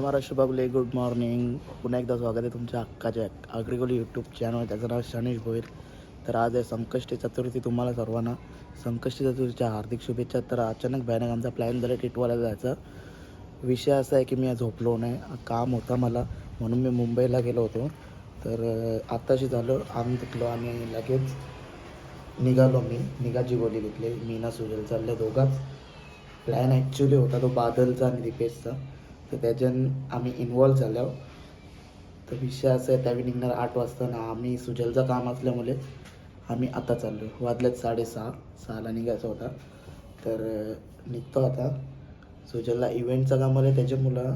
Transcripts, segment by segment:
Maharashtra Baghel good morning पुन्हा एकदा स्वागत आहे तुमच्या हक्काच्या अग्रिकोली यूट्यूब चॅनल त्याचं नाव शनीश भोईर. तर आज आहे संकष्टी चतुर्थी तुम्हाला सर्वांना. संकष्टी चतुर्थीच्या हार्दिक शुभेच्छा. तर अचानक भयानक आमचा प्लॅन झाला टिटवाला जायचा. विषय असा आहे की मी आज झोपलो नाही. काम होता मला म्हणून मी मुंबईला गेलो होतो. तर आत्ताशी झालं आम्ही तिकलो आणि लगेच निघालो मी. निघाची गोली घेतली. मी ना सुजल चालले दोघाच. प्लॅन ॲक्च्युली होता तो बादलचा आणि दिपेशचा. तर त्याच्यान आम्ही इन्वॉल्व झालो. तर विषय असं आहे त्यावेळी निघणार आठ वाजता ना. आम्ही सुजलचं काम असल्यामुळे आम्ही आता चाललो वाजल्यात साडेसहा. सहाला निघायचा होता. तर निघतो आता. सुजलला इव्हेंटचं काम आलं त्याच्यामुळं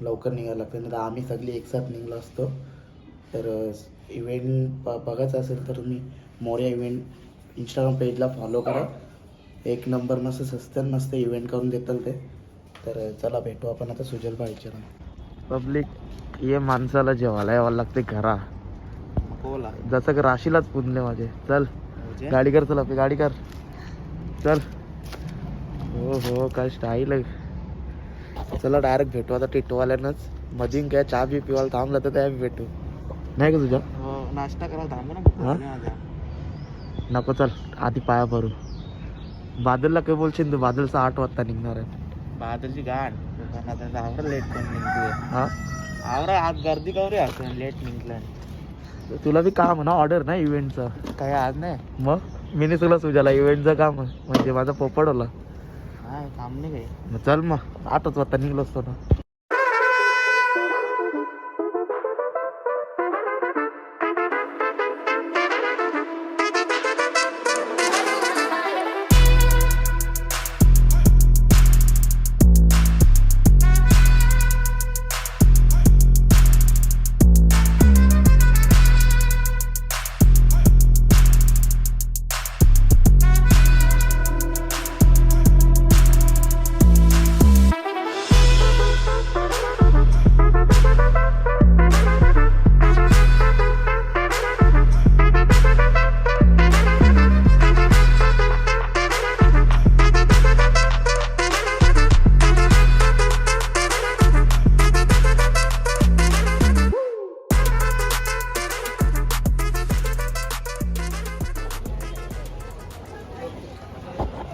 लवकर निघायला लागतं नाही तर आम्ही सगळी एकसाथ निघलो असतो. तर इव्हेंट ब बघायचं असेल तर तुम्ही मोर्या इव्हेंट इंस्टाग्राम पेजला फॉलो करा. एक नंबर मस्त सस्त्यान आणि मस्त इव्हेंट करून देतात ते. तर चला भेटू आपण आता सुजल भाईच्या पब्लिक ये माणसाला जेवायला यावं लागते घरा. बोला. जसं की राशीलाच पुजले माझे. चल गाडी कर चल आपली गाडी कर. चल. हो हो काय स्टाईल आहे. चला डायरेक्ट भेटू आता टिटवाल्यानंच. मधीन काय चहा बी पिवायला थांबलं तर त्या भेटू. नाही का तुझ्या हो नाश्ता करायला थांबू ना. नको चल. आधी पाया भरू. बादलला काय बोलशील तू? बादलचा आठ वाजता निघणार आहे. बादलची गाठ पण आता आवरा लेट पण निघतोय हा? आवरा आज गर्दी कवरी असं लेट निघलं. तुला बी काम आहे ना ऑर्डर ना इव्हेंटचं काय आज नाही? मग? मी तुला सुजाला इव्हेंटचं काम आहे. म्हणजे माझा पोपड होला. काय काम नाही काही. मग चल मग. आठच वाजता निघलो असतो ना.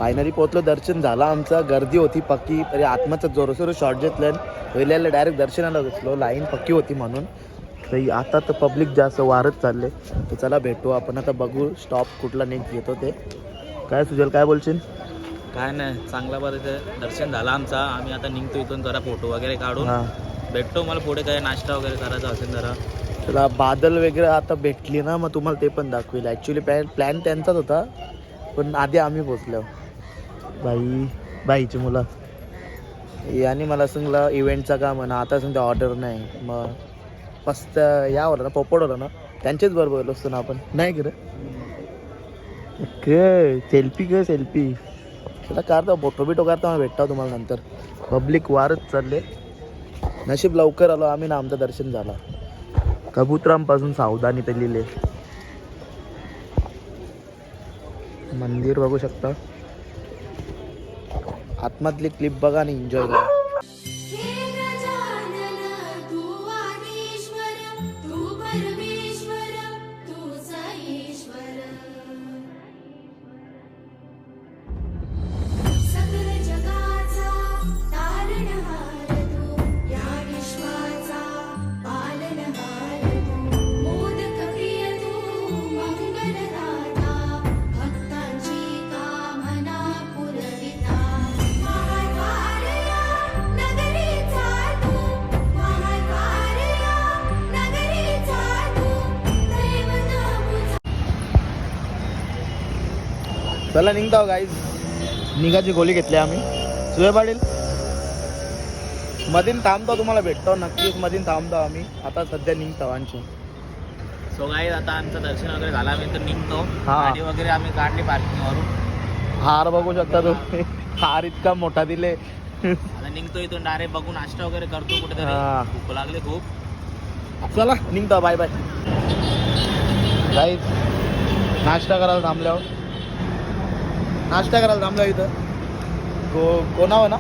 फायनली पोहोचलो. दर्शन झालं आमचं. गर्दी होती पक्की. तरी आत्माचं जोरसोर शॉर्ट घेतलं पहिल्याला डायरेक्ट दर्शनाला बसलो. लाईन पक्की होती म्हणून. तर आता तर पब्लिक जास्त वारत चालले. तर चला भेटू. आपण आता बघू स्टॉप कुठला नेक्स्ट घेतो ते. काय सुजल काय बोलशील? काय नाही. चांगला पद्धतीचं दर्शन झालं आमचा. आम्ही आता निघतो इथून जरा फोटो वगैरे काढून. हां. भेटतो मला पुढे काय नाश्ता वगैरे करायचा असेल जरा. चला बादल वगैरे आता भेटली ना मग तुम्हाला ते पण दाखवेल. ॲक्च्युली प्लॅन प्लॅन त्यांचाच होता. पण आधी आम्ही पोचलो बाई बाईची मुलं. याने मला सांगला इव्हेंटचं काम म्हणा ना आता सांगते ऑर्डर नाही. मग मस्त यावर ना पोपड होलं ना त्यांचेच बरोबर बोललो असतो ना आपण. नाही की ग सेल्फी ग सेल्फी त्याला काढतो फोटो बिटो काढतो मला भेटतो तुम्हाला नंतर. पब्लिक वारच चालले. नशीब लवकर आलो आम्ही ना आमचं दर्शन झालं. कबुतरांपासून सावधानी ते लिहिले मंदिर बघू शकता. आतमधली क्लिप बघा आणि एन्जॉय करा. चला निघतो गाईज निघाची गोळी घेतली आम्ही. सुय पाटील मधीन थांबतो तुम्हाला भेटतो नक्कीच मधीन थांबतो आम्ही. आता सध्या निघतो आणखी. सो गाई आता आमचं दर्शन वगैरे झालं आम्ही तर निघतो. हा. गाडी वगैरे आम्ही काढली पार्किंग वरून. हार बघू शकता तुम्ही. हार इतका मोठा दिले. आता निघतो इथून डायरेक्ट बघून नाश्ता वगैरे करतो कुठेतरी. हा. भूक लागली खूप. चला निघतो बाय बाय गाईज नाश्ता करायला थांबल्यावर. नाश्ता करायला थांबलो इथं. गो कोणावर ना?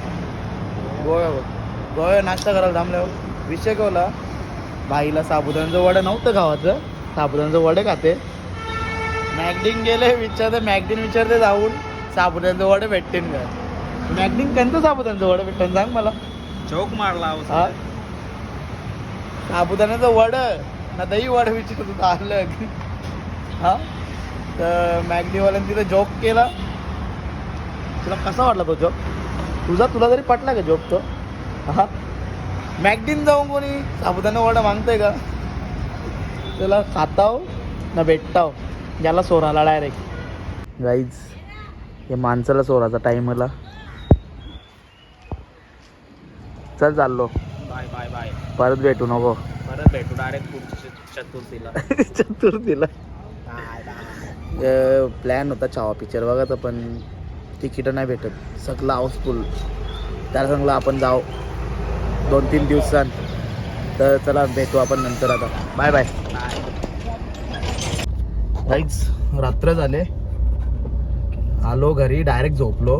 गोव्यावर गोव्या नाश्ता करायला थांबल्यावर विषय कवला बाईला साबुदाण्याचं वडं नव्हतं गावाचं साबुदाण्याचं वडे खाते. मॅगडिंग गेले विचारते मॅगडिन विचारते जाऊन साबुदाण्याचं वडे भेटतील का? मॅगडिंग कोणतं साबुदाण्याचं वडं भेटतं सांग मला. चौक मारला हा? साबुदाण्याचं वड ना दही वड विचारत आलं. हा? तर मॅगडीवाल्याने तिथे जॉब केला. तुला कसा वाटला तो जॉब तुझा तुला तरी पटला का जॉब तो? हा? मॅगडीन जाऊन कोणी साबुदाणा वडा मागतंय का? त्याला खाताव ना भेटताव. ज्याला सोराला डायरेक्ट गाईज हे माणसाला सोराचा टाईम मला चल चाललो. बाय बाय बाय परत भेटू नको. परत भेटू डायरेक्ट पुढच्या चतुर्थीला. चतुर्थीला. प्लॅन होता चावा पिक्चर बघायचा पण तिकीटं नाही भेटत. सगळं हाऊसफुल त्याला सांगलं आपण जाऊ. दोन तीन दिवसां तर चला भेटू आपण नंतर आता. बाय बाय काहीच रात्र झाले. आलो घरी डायरेक्ट झोपलो.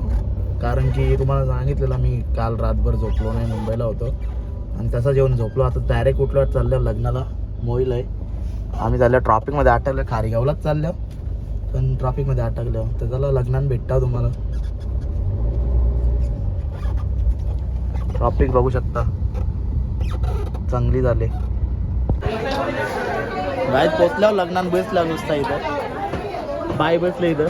कारण की तुम्हाला सांगितलेलं मी काल रातभर झोपलो नाही मुंबईला होतो. आणि तसं जेवण झोपलो. आता डायरेक्ट उठलो चाललं लग्नाला. मोईल आहे. आम्ही चाललो ट्रॉफिकमध्ये अटकलं. खारीगावलाच चाललं. पण ट्रॉफिकमध्ये अटकलं. तर चला लग्नात भेटता तुम्हाला. ट्रॉफिक बघू शकता. चांगली झाले. बाहेर पोचल्यावर लग्नात बसला नुसता इथं. बाय बसले इथं.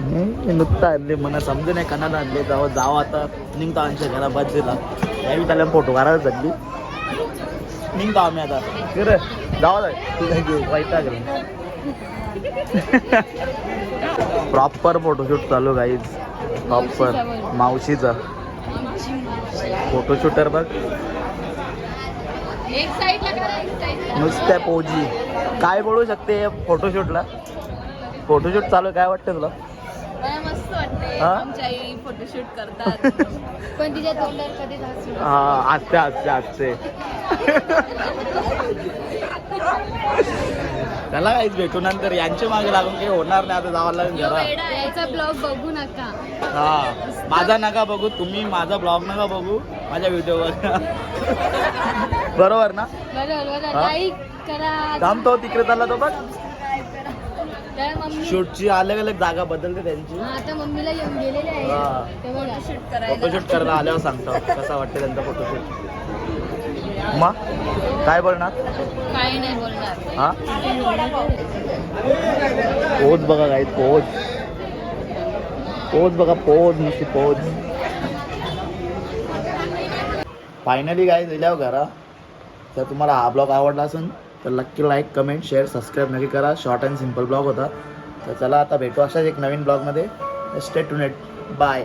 हम्म, नुकता आणले मला समजे नाही कणाला आणले. जावं जावं आता. निघतो आमच्या घरा बाजूला यावी त्याला फोटो काढायला चालली. निघतो आम्ही आता. फिर जावा तुझ्या घेऊ वाईटा प्रॉपर फोटोशूट चालू गाईज प्रॉपर मावशीचा. फोटोशूटर बघ. नुसत्या पोजी. काय बोलू शकते फोटोशूटला फोटोशूट चालू काय वाटतं तुला? हा? फोटोशूट करतात. पण तिच्या तोंडावर. हा आजचे आजचे आजचे. त्याला काहीच भेटू नंतर यांच्या मागे लागून काही होणार नाही आता जावं लागेल जरा. याचा ब्लॉग बघू नका. हा माझा नका बघू तुम्ही माझा ब्लॉग नका बघू माझ्या व्हिडिओवर बरोबर ना? बरोबर बरोबर. हा? लाईक करा. थांबतो तिकडे चालला तो बघ. तर मम्मी शूटची अलग अलग जागा बदलते त्यांची. हा, आता मम्मीला येऊन गेलेले हा. आहे ते बघा. शूट करायला फोटोशूट करायला आल्यावर सांगतो. कसा वाटते त्यांचा फोटोशूट मग? काय बोलणार? काही नाही बोलणार. हा? पोज बघा काय पोज. पोज बघा पोज नुसती पोज. फायनली काय दिल्यावर घरा. जर तुम्हाला हा ब्लॉग आवडला असेल तर नक्की लाईक कमेंट शेअर सबस्क्राईब नक्की करा. शॉर्ट अँड सिंपल ब्लॉग होता. तर चला आता भेटू अशाच एक नवीन ब्लॉगमध्ये. Stay to net bye